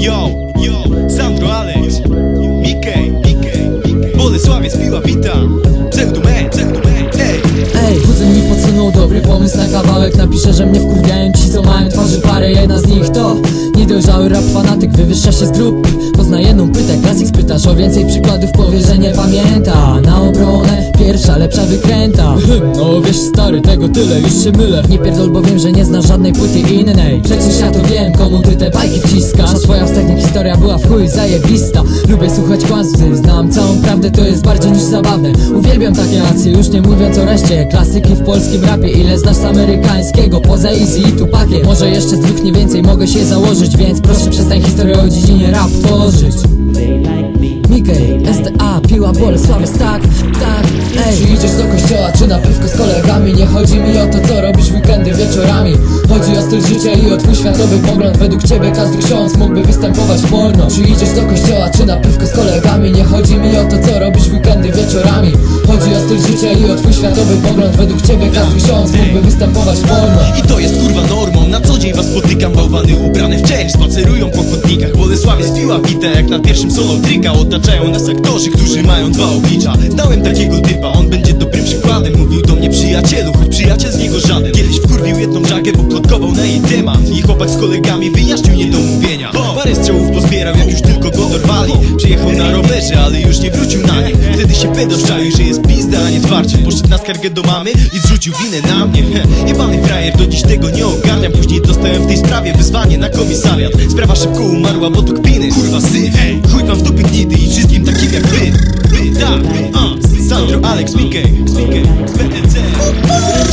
Yo, yo, Sandro Alex, Mikej, Mikej, Bolesławiec piła wita, Pseudoman, Pseudoman, ej Ej, kuzyn mi podsunął dobry pomysł na kawałek. Napiszę, że mnie wkurwiają ci, co mają twarzy parę. Jedna z nich to niedojrzały rap fanatyk Wywyższa się z grupy, pozna jedną pytę Klasik spytasz o więcej przykładów, powie, że nie pamięta. Na obronę, pierwsza, lepsza wykręta. No wiesz stary, tego tyle, już się mylę. Nie pierdol, bo wiem, że nie znasz żadnej płyty innej. Przecież ja to wiem, komu ty te bajki wciskasz. Twoja ostatnia historia była w chuj zajebista. Lubię słuchać kłamstw, znam całą prawdę, to jest bardziej niż zabawne. Uwielbiam takie akcje, już nie mówiąc o reszcie. Klasyki w polskim rapie, ile znasz z amerykańskiego? Poza Easy i Tupakiem Może jeszcze z dwóch nie więcej mogę się założyć Więc proszę przestań historię o dziedzinie rap Mikej, SDA, piła, Bolesławiec, tak, tak Czy idziesz do kościoła, czy na piwko z kolegami Nie chodzi mi o to, co robisz weekendy wieczorami. Chodzi o styl życia i o twój światowy pogląd. Według ciebie każdy ksiądz mógłby występować porno Czy idziesz do kościoła, czy na piwko z kolegami Nie chodzi mi o to, co robisz weekendy wieczorami. Chodzi o styl życia i o twój światowy pogląd. Według ciebie każdy ksiądz mógłby występować porno I to jest kurwa normą, na co dzień was spotykam Bałwany ubrane w czerń, spacerują po chodnikach Bolesławiec piła wita. Jak na pierwszym solo trika Otaczają nas aktorzy, którzy mają dwa oblicza. Znałem takiego typa, on będzie dobrym przykładem. Mówił do mnie przyjacielu, choć przyjaciel z niego żaden. Kiedyś wkurwił jedną żagę, bo plotkował na jej temat. I chłopak z kolegami wyjaśnił niedomówienia Parę strzałów pozbierał, jak już tylko go dorwali. Przyjechał na rowerze, ale już nie wrócił na nim Wtedy się pedoszczaił, że jest pizda, a nie twarcie. Poszedł na skargę do mamy i zrzucił winę na mnie. Jebany frajer, do dziś tego nie ogarniam. Później dostałem w tej sprawie wyzwanie na komisariat. Sprawa szybko umarła, bo to kpiny Kurwa syf, Alex, Mikej, Mikej, z PTC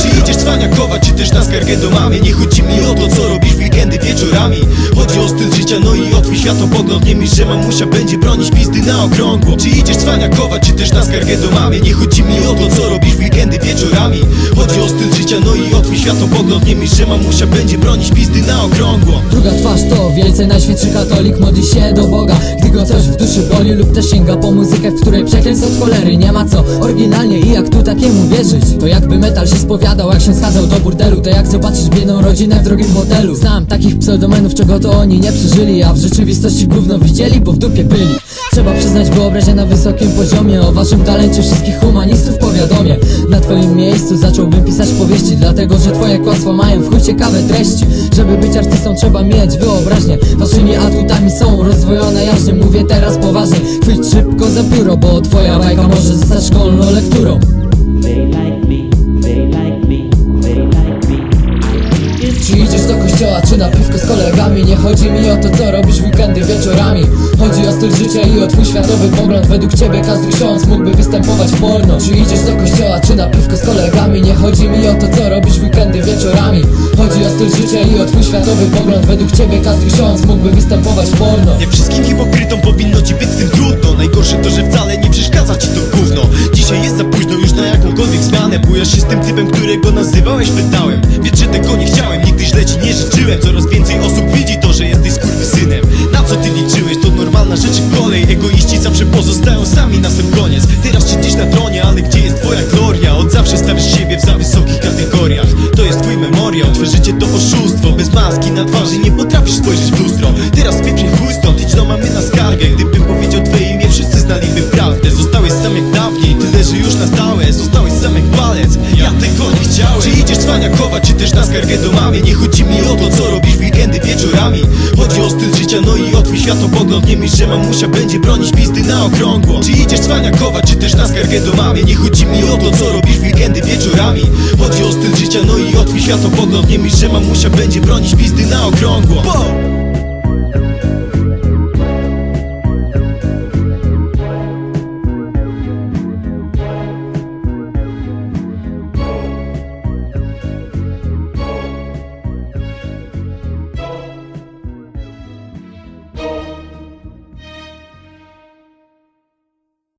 Czy idziesz cwaniakować, czy też na skargę do mamy? Nie chodzi mi o to, co robisz w weekendy wieczorami. Chodzi o styl życia, no i o twój światopogląd. Nie myśl, że mamusia będzie bronić pizdy na okrągło. Czy idziesz cwaniakować, czy też na skargę do mamy? Nie chodzi mi o to, co robisz w weekendy wieczorami. Chodzi o styl życia, no i o twój światopogląd. Nie myśl, że mamusia będzie bronić pizdy na okrągło. Druga twarz to wielce najświętszy katolik. Modli się do Boga, gdy go coś w duszy boli Lub też sięga po muzykę, w której przekleństw od cholery Nie ma co oryginalnie i jak tu takiemu wierzyć? To jakby metal się spowiadał, jak się schadzał do burdelu To jak zobaczyć biedną rodzinę w drogim hotelu? Znam takich pseudomenów, czego to oni nie przeżyli A w rzeczywistości gówno widzieli, bo w dupie byli Trzeba przyznać wyobraźnię na wysokim poziomie O waszym talencie wszystkich humanistów powiadomię. Na twoim miejscu zacząłbym pisać powieści Dlatego, że twoje kłamstwa mają w chuj ciekawe treści. Żeby być artystą trzeba mieć wyobraźnię. Waszymi atutami są rozdwojone jaśnie Mówię teraz poważnie, chwyć szybko za pióro Bo twoja bajka może zostać szkolną lekturą chodzi mi o to, co robisz w weekendy wieczorami. Chodzi o styl życia i o twój światowy pogląd. Według ciebie każdy ksiądz mógłby występować w porno. Czy idziesz do kościoła, czy na piwko z kolegami? Nie chodzi mi o to, co robisz w weekendy wieczorami. Chodzi o styl życia i o twój światowy pogląd. Według ciebie każdy ksiądz mógłby występować w porno. Nie wszystkim hipokrytom powinno maski na twarzy nie potrafisz spojrzeć w lustro. Teraz spieprzaj chuj stąd, idź do mamy na skargę. Gdybym powiedział twoje imię, wszyscy znaliby prawdę. Zostałeś sam jak dawniej, tyle że już na stałe. Zostałeś sam jak palec, ja tego nie chciałem. Czy idziesz cwaniakować, czy też na skargę do mamy? Nie chodzi mi o to, co robisz w weekendy wieczorami. Chodzi o styl życia, no i o twój światopogląd. Nie myśl, że mamusia będzie bronić pizdy na okrągło. Czy idziesz cwaniakować, czy też na skargę do mamy? Nie chodzi mi o to, co robisz w weekendy wieczorami światopogląd Nie myśl, że mamusia będzie bronić pizdy na okrągło Bo!